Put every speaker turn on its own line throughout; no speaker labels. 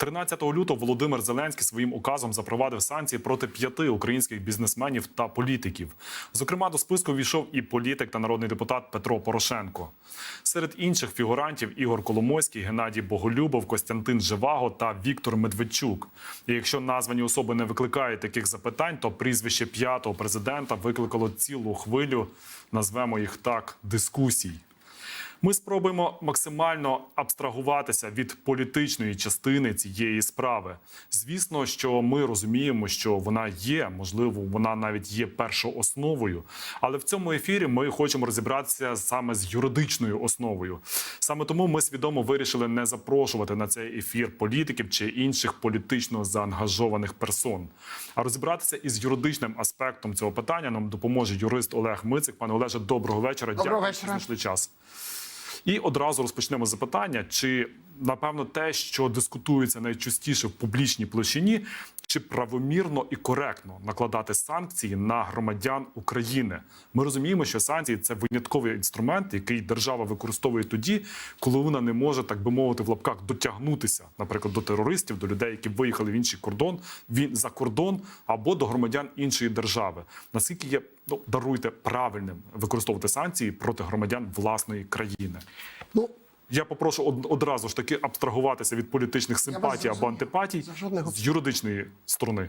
13 лютого Володимир Зеленський своїм указом запровадив санкції проти п'яти українських бізнесменів та політиків. Зокрема, до списку війшов і політик та народний депутат Петро Порошенко. Серед інших фігурантів Ігор Коломойський, Геннадій Боголюбов, Костянтин Живаго та Віктор Медведчук. І якщо названі особи не викликають таких запитань, то прізвище п'ятого президента викликало цілу хвилю, назвемо їх так, дискусій. Ми спробуємо максимально абстрагуватися від політичної частини цієї справи. Звісно, що ми розуміємо, що вона є, можливо, вона навіть є першоосновою. Але в цьому ефірі ми хочемо розібратися саме з юридичною основою. Саме тому ми свідомо вирішили не запрошувати на цей ефір політиків чи інших політично заангажованих персон, а розібратися із юридичним аспектом цього питання нам допоможе юрист Олег Мицик. Пане Олеже, доброго вечора.
Доброго
Дякую, що знайшли час. І одразу розпочнемо запитання: чи напевно те, що дискутується найчастіше в публічній площині, чи правомірно і коректно накладати санкції на громадян України? Ми розуміємо, що санкції це винятковий інструмент, який держава використовує тоді, коли вона не може, так би мовити, в лапках дотягнутися, наприклад, до терористів, до людей, які виїхали в інший кордон, він за кордон або до громадян іншої держави. Наскільки є ну даруйте правильним використовувати санкції проти громадян власної країни?
Ну,
Я попрошу од- одразу ж таки абстрагуватися від політичних симпатій або антипатій
жодного
з юридичної сторони.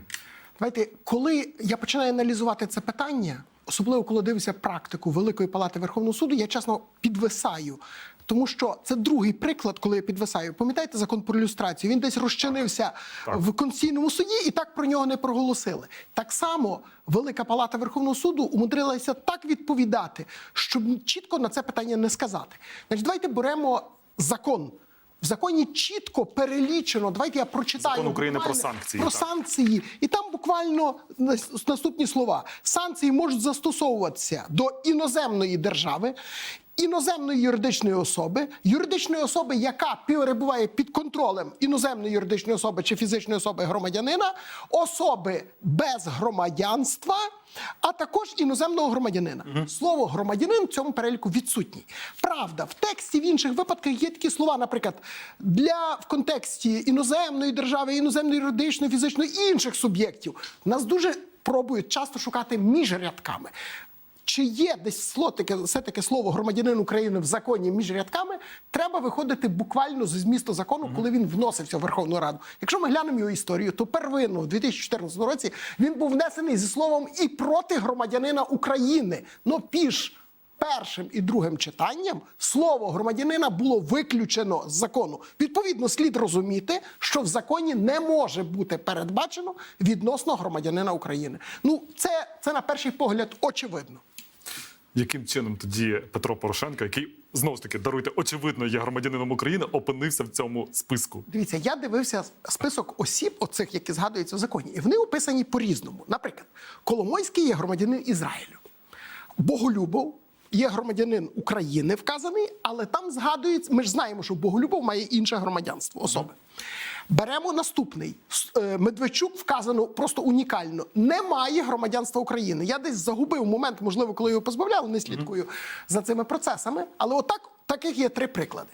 давайте, коли я починаю аналізувати це питання, особливо коли дивлюся практику Великої палати Верховного суду, я чесно підвисаю. Тому що це другий приклад, коли я підвисаю. Пам'ятаєте закон про ілюстрацію? Він десь розчинився
Так.
в Конституційному суді, і так про нього не проголосили. Так само Велика Палата Верховного суду умудрилася так відповідати, щоб чітко на це питання не сказати. Значить, давайте беремо закон. В законі чітко перелічено. Давайте я прочитаю
Закон України про санкції,
Про
так.
санкції, і там буквально наступні слова: санкції можуть застосовуватися до іноземної держави. Іноземної юридичної особи, юридичної особи, яка перебуває під контролем іноземної юридичної особи чи фізичної особи громадянина, особи без громадянства, а також іноземного громадянина. Слово громадянин в цьому переліку відсутній. Правда, в тексті в інших випадках є такі слова, наприклад, для в контексті іноземної держави, іноземної юридичної, фізичної і інших суб'єктів. Нас дуже пробують часто шукати між рядками. Чи є десь слово таке, все таке слово громадянин України в законі між рядками? Треба виходити буквально з змісту закону, коли він вносився в Верховну Раду. Якщо ми глянемо його історію, то первинно в 2014 році він був внесений зі словом і проти громадянина України. Ну піж першим і другим читанням слово громадянина було виключено з закону. Відповідно, слід розуміти, що в законі не може бути передбачено відносно громадянина України. Ну, це, це на перший погляд очевидно.
Яким чином тоді Петро Порошенко, який знову ж таки даруйте, очевидно, є громадянином України, опинився в цьому списку?
Дивіться, я дивився список осіб, оцих, які згадуються в законі, і вони описані по-різному. Наприклад, Коломойський є громадянин Ізраїлю, Боголюбов є громадянин України вказаний, але там згадується, ми ж знаємо, що Боголюбов має інше громадянство особи. Беремо наступний е, Медведчук вказано просто унікально. Немає громадянства України. Я десь загубив момент, можливо, коли його позбавляли, не слідкую за цими процесами. Але отак таких є три приклади.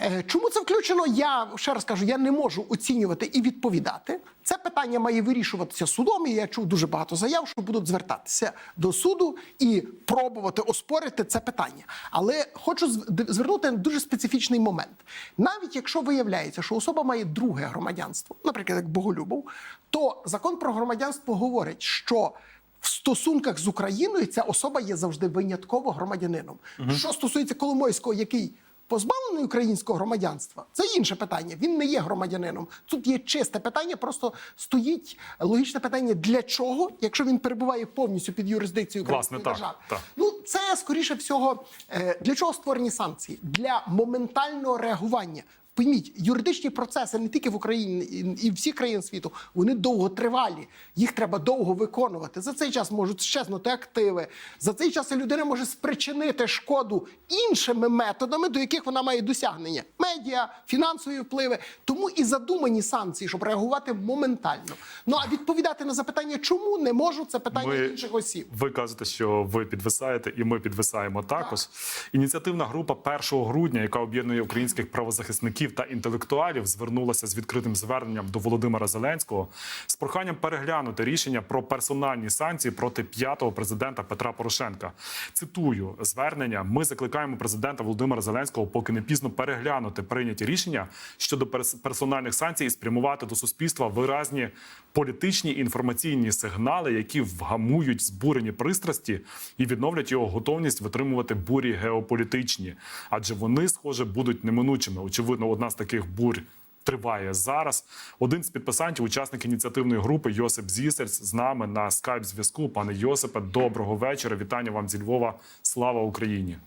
Е, Чому це включено? Я ще раз кажу, я не можу оцінювати і відповідати. Це питання має вирішуватися судом. І я чув дуже багато заяв, що будуть звертатися до суду і пробувати оспорити це питання. Але хочу звернути на дуже специфічний момент. Навіть якщо виявляється, що особа має друге громадянство, наприклад, як Боголюбов, то закон про громадянство говорить, що в стосунках з Україною ця особа є завжди винятково громадянином. Що стосується Коломойського, який позбавлений українського громадянства, це інше питання. Він не є громадянином. Тут є чисте питання, просто стоїть логічне питання, для чого, якщо він перебуває повністю під юрисдикцією
Власне, так,
держави.
так.
Ну це скоріше всього е, для чого створені санкції? Для моментального реагування. Пойміть, юридичні процеси не тільки в Україні і всіх країн світу, вони довготривалі. Їх треба довго виконувати. За цей час можуть щезнути активи. За цей час людина може спричинити шкоду іншими методами, до яких вона має досягнення: медіа, фінансові впливи. Тому і задумані санкції, щоб реагувати моментально. Ну а відповідати на запитання, чому не можу, це питання
Ми-
інших осіб.
Ви кажете, що ви підвисаєте, і ми підвисаємо також. Ініціативна група 1 грудня, яка об'єднує українських правозахисників політиків та інтелектуалів звернулася з відкритим зверненням до Володимира Зеленського з проханням переглянути рішення про персональні санкції проти п'ятого президента Петра Порошенка. Цитую звернення: ми закликаємо президента Володимира Зеленського, поки не пізно переглянути прийняті рішення щодо перс- персональних санкцій і спрямувати до суспільства виразні політичні інформаційні сигнали, які вгамують збурені пристрасті і відновлять його готовність витримувати бурі геополітичні, адже вони, схоже, будуть неминучими. Очевидно, одна з таких бурь. Триває зараз. Один з підписантів, учасник ініціативної групи Йосип Зісерць, з нами на скайп зв'язку. Пане Йосипе, доброго вечора. Вітання вам зі Львова. Слава Україні.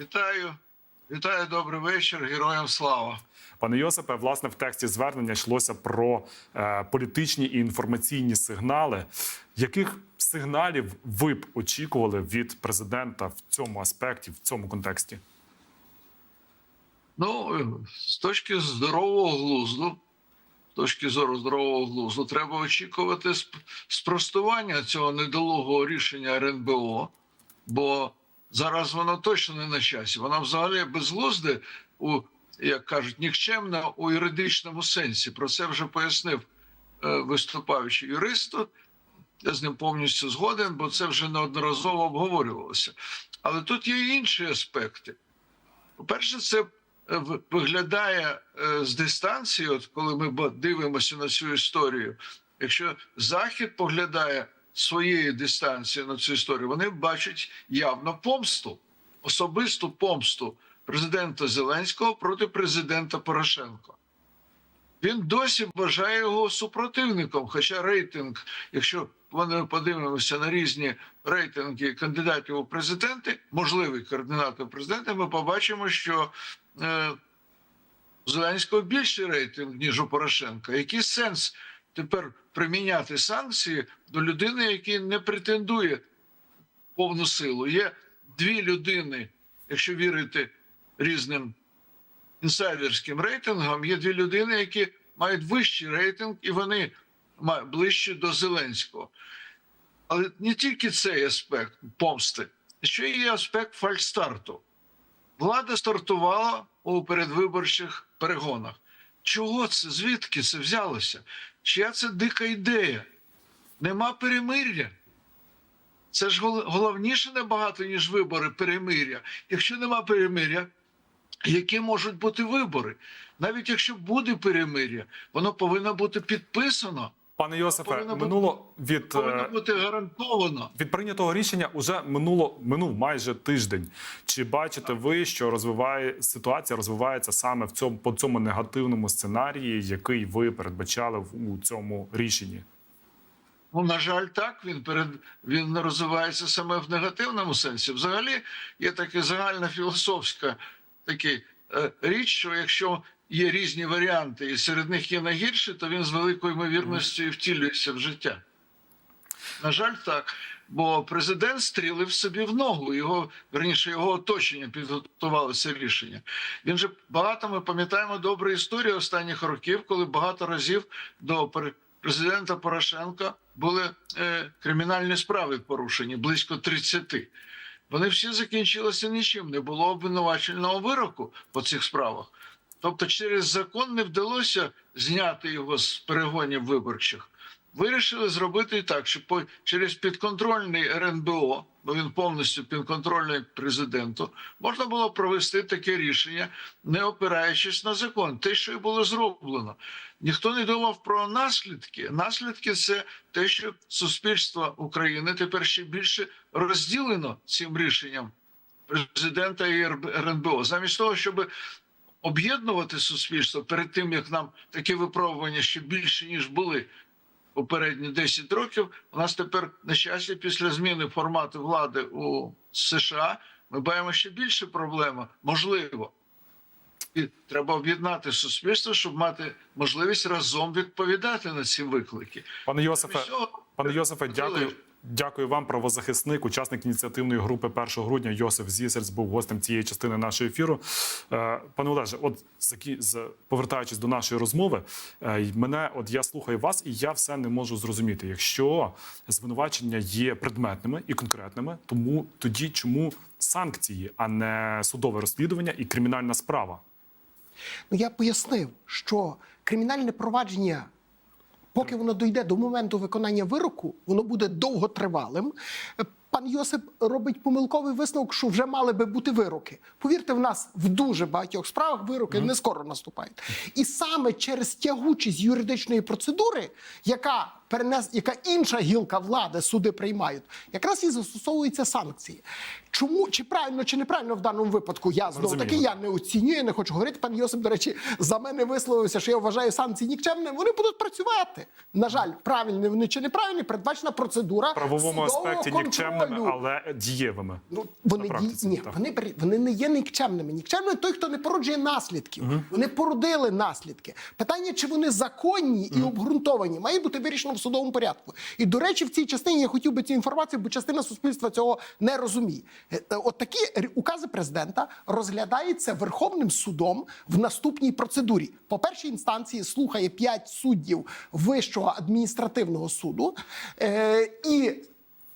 Вітаю, вітаю, добрий вечір. Героям слава.
Пане Йосипе, власне, в тексті звернення йшлося про е, політичні і інформаційні сигнали. Яких сигналів ви б очікували від президента в цьому аспекті, в цьому контексті?
Ну, з точки здорового глузду, з точки зору здорового глузду, треба очікувати спростування цього недолугого рішення РНБО, бо зараз воно точно не на часі. Вона взагалі безглузде у, як кажуть, нікчемна у юридичному сенсі. Про це вже пояснив е, виступаючий юрист. Я з ним повністю згоден, бо це вже неодноразово обговорювалося. Але тут є інші аспекти. По-перше, це виглядає е, з дистанції, от коли ми дивимося на цю історію. Якщо Захід поглядає своєї дистанції на цю історію, вони бачать явно помсту, особисту помсту президента Зеленського проти президента Порошенка. Він досі вважає його супротивником. Хоча рейтинг, якщо подивимося на різні рейтинги кандидатів у президенти, можливих кандидатів у президенти, ми побачимо, що е, у Зеленського більший рейтинг, ніж у Порошенка. Який сенс тепер приміняти санкції до людини, який не претендує повну силу? Є дві людини, якщо вірити різним інсайдерським рейтингам, є дві людини, які мають вищий рейтинг, і вони ближче до Зеленського. Але не тільки цей аспект помсти, ще є аспект фальстарту. Влада стартувала у передвиборчих перегонах. Чого це? Звідки це взялося? Чия це дика ідея? Нема перемир'я. Це ж головніше набагато, ніж вибори перемир'я. Якщо нема перемир'я, які можуть бути вибори? Навіть якщо буде перемир'я, воно повинно бути підписано,
Пане
бути-
минуло від
повинно
е,
бути гарантовано.
від прийнятого рішення уже минуло минув майже тиждень. Чи бачите ви, що розвиває ситуація розвивається саме в цьому по цьому негативному сценарії, який ви передбачали в- у цьому рішенні?
Ну, на жаль, так він перед він розвивається саме в негативному сенсі. Взагалі є така загальна філософська такий, е, річ, що якщо є різні варіанти, і серед них є найгірші, то він з великою ймовірністю втілюється в життя. На жаль, так. Бо президент стрілив собі в ногу. Його верніше його оточення підготувало це рішення. Він же багато ми пам'ятаємо добру історію останніх років, коли багато разів до президента Порошенка були е, кримінальні справи порушені близько 30. Вони всі закінчилися нічим. Не було обвинуваченого вироку по цих справах. Тобто, через закон не вдалося зняти його з перегонів виборчих. Вирішили зробити так, що по через підконтрольний РНБО, бо він повністю підконтрольний президенту, можна було провести таке рішення, не опираючись на закон. Те, що і було зроблено. Ніхто не думав про наслідки. Наслідки це те, що суспільство України тепер ще більше розділено цим рішенням президента і РНБО. Замість того, щоб об'єднувати суспільство перед тим, як нам такі випробування ще більше ніж були попередні 10 років. У нас тепер на часі після зміни формату влади у США. Ми бачимо ще більше проблеми. Можливо, і треба об'єднати суспільство, щоб мати можливість разом відповідати на ці виклики.
Пане Йосифе, Пане Йосифе, дякую. Дякую вам, правозахисник, учасник ініціативної групи 1 грудня Йосиф Зісерц був гостем цієї частини нашого ефіру. Е, Пане Олеже, от повертаючись до нашої розмови, е, мене, от я слухаю вас, і я все не можу зрозуміти. Якщо звинувачення є предметними і конкретними, тому тоді чому санкції, а не судове розслідування і кримінальна справа?
Ну я пояснив, що кримінальне провадження. Поки воно дійде до моменту виконання вироку, воно буде довготривалим. Пан Йосип робить помилковий висновок, що вже мали би бути вироки. Повірте, в нас в дуже багатьох справах вироки не скоро наступають. І саме через тягучість юридичної процедури, яка перенес, яка інша гілка влади суди приймають, якраз і застосовуються санкції. Чому чи правильно, чи неправильно в даному випадку? Я знову таки я не оцінюю, не хочу говорити. Пан Йосип, до речі, за мене висловився, що я вважаю санкції нікчемними. Вони будуть працювати. На жаль, правильні вони чи неправильні, передбачена процедура
В правовому аспекті нікчемними,
контролю.
але дієвими.
Ну, вони,
На практиці.
Ні,
так.
вони, вони не є нікчемними. Нікчемним той, хто не породжує наслідків. Вони породили наслідки. Питання, чи вони законні і обґрунтовані, має бути вирішено в судовому порядку. І, до речі, в цій частині я хотів би цю інформацію, бо частина суспільства цього не розуміє. Е, е, От такі укази президента розглядаються Верховним судом в наступній процедурі. По першій інстанції слухає 5 суддів Вищого адміністративного суду. Е, і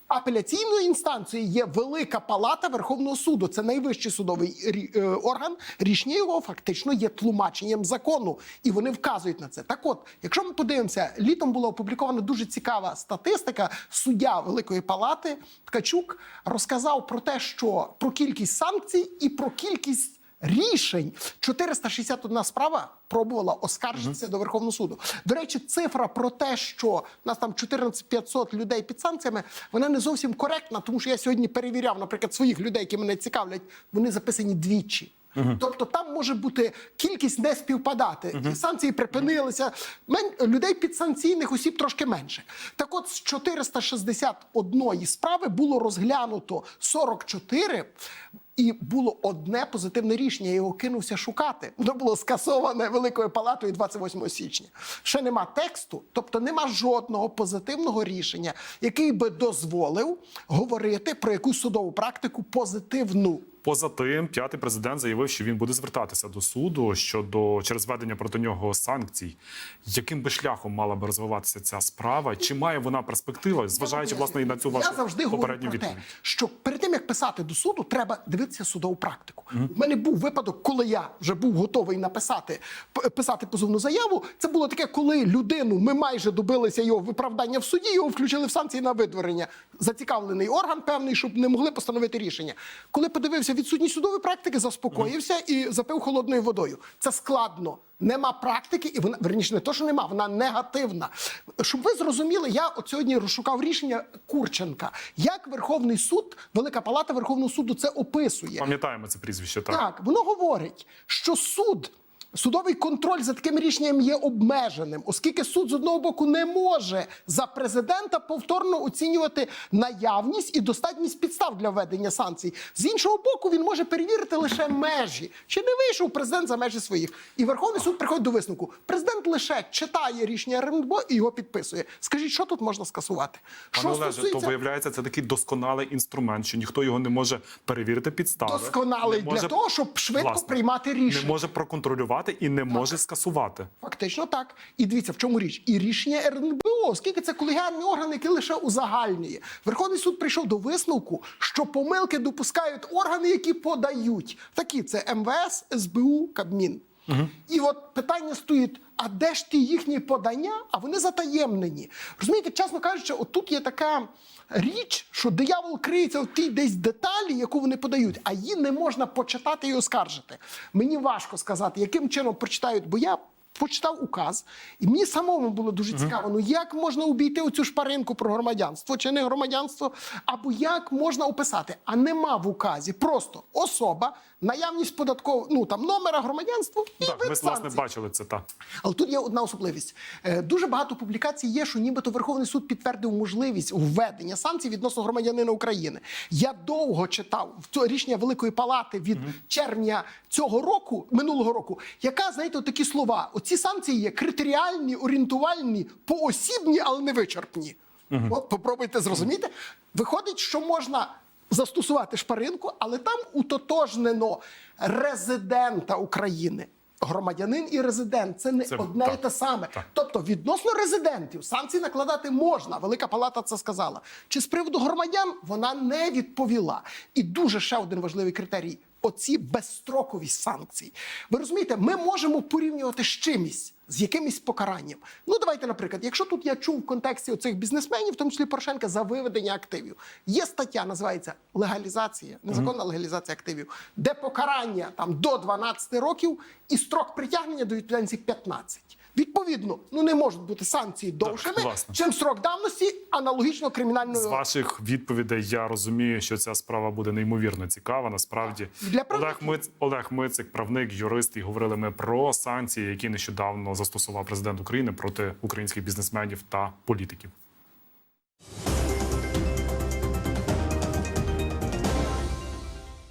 Апеляційною інстанцією є Велика Палата Верховного суду. Це найвищий судовий е, орган. Рішення його фактично є тлумаченням закону, і вони вказують на це. Так, от, якщо ми подивимося, літом була опублікована дуже цікава статистика. Суддя Великої Палати Ткачук розказав про те, що про кількість санкцій і про кількість. Рішень 461 справа пробувала оскаржитися до Верховного суду. До речі, цифра про те, що у нас там 14500 людей під санкціями, вона не зовсім коректна, тому що я сьогодні перевіряв, наприклад, своїх людей, які мене цікавлять, вони записані двічі. Тобто там може бути кількість не співпадати. І санкції припинилися. Мен... Людей підсанкційних осіб трошки менше. Так от з 461 справи було розглянуто 44, і було одне позитивне рішення. Я його кинувся шукати. Воно було скасоване Великою Палатою 28 січня. Ще нема тексту, тобто нема жодного позитивного рішення, який би дозволив говорити про якусь судову практику позитивну.
Поза тим, п'ятий президент заявив, що він буде звертатися до суду щодо через введення проти нього санкцій. Яким би шляхом мала би розвиватися ця справа? Чи має вона перспективу, зважаючи власне і на цю вашу
я завжди говорю
попередню
про те,
відповідь?
що перед тим як писати до суду, треба дивитися судову практику. У мене був випадок, коли я вже був готовий написати писати позовну заяву. Це було таке, коли людину ми майже добилися його виправдання в суді, його включили в санкції на видворення. Зацікавлений орган певний, щоб не могли постановити рішення. Коли подивився відсутність судової практики, заспокоївся і запив холодною водою. Це складно. Нема практики, і вона верніше не то, що нема, вона негативна. Щоб ви зрозуміли, я от сьогодні розшукав рішення Курченка. Як Верховний суд, Велика Палата Верховного суду це описує.
Пам'ятаємо це прізвище, так.
Так, воно говорить, що суд. Судовий контроль за таким рішенням є обмеженим, оскільки суд з одного боку не може за президента повторно оцінювати наявність і достатність підстав для введення санкцій. З іншого боку, він може перевірити лише межі. Чи не вийшов президент за межі своїх? І Верховний суд приходить до висновку. Президент лише читає рішення РНБО і його підписує. Скажіть, що тут можна скасувати?
Пане Олеже, то виявляється, це такий досконалий інструмент, що ніхто його не може перевірити підстави.
досконалий
не
для того, щоб швидко
Власне,
приймати рішення.
Не може проконтролювати і не може скасувати.
Фактично так. І дивіться, в чому річ. І рішення РНБО, оскільки це колегіальний орган, який лише узагальнює. Верховний суд прийшов до висновку, що помилки допускають органи, які подають. Такі це МВС, СБУ, Кабмін. І от питання стоїть: а де ж ті їхні подання? А вони затаємнені. Розумієте, чесно кажучи, отут є така річ, що диявол криється в тій десь деталі, яку вони подають, а її не можна почитати і оскаржити. Мені важко сказати, яким чином прочитають, бо я. Почитав указ, і мені самому було дуже цікаво. Ну як можна обійти оцю шпаринку про громадянство чи не громадянство, або як можна описати? А нема в указі просто особа, наявність податкового, ну там номера громадянства і
Так,
вид
ми власне бачили це. Так.
Але тут є одна особливість. Е, Дуже багато публікацій є, що нібито Верховний суд підтвердив можливість введення санкцій відносно громадянина України. Я довго читав рішення Великої Палати від червня цього року, минулого року, яка, знаєте, такі слова: оці санкції є критеріальні, орієнтувальні, поосібні, але не вичерпні. От попробуйте зрозуміти. Виходить, що можна застосувати шпаринку, але там утотожнено резидента України. Громадянин і резидент це не
Це
одне
так,
і те саме.
так.
Тобто, відносно резидентів санкції накладати можна. Велика Палата це сказала. Чи з приводу громадян вона не відповіла. І дуже ще один важливий критерій. Оці безстрокові санкції. Ви розумієте, ми можемо порівнювати з чимось, з якимось покаранням. Ну, давайте, наприклад, якщо тут я чув в контексті оцих бізнесменів, в тому числі Порошенка, за виведення активів, є стаття, називається легалізація, незаконна легалізація активів, де покарання там до 12 років і строк притягнення до відповідальності 15. Відповідно, ну не можуть бути санкції довшими, чим срок давності аналогічно кримінальної
З ваших відповідей я розумію, що ця справа буде неймовірно цікава. Насправді
Для
Олег. Миц Олег Мицик, правник, юрист, і говорили ми про санкції, які нещодавно застосував президент України проти українських бізнесменів та політиків.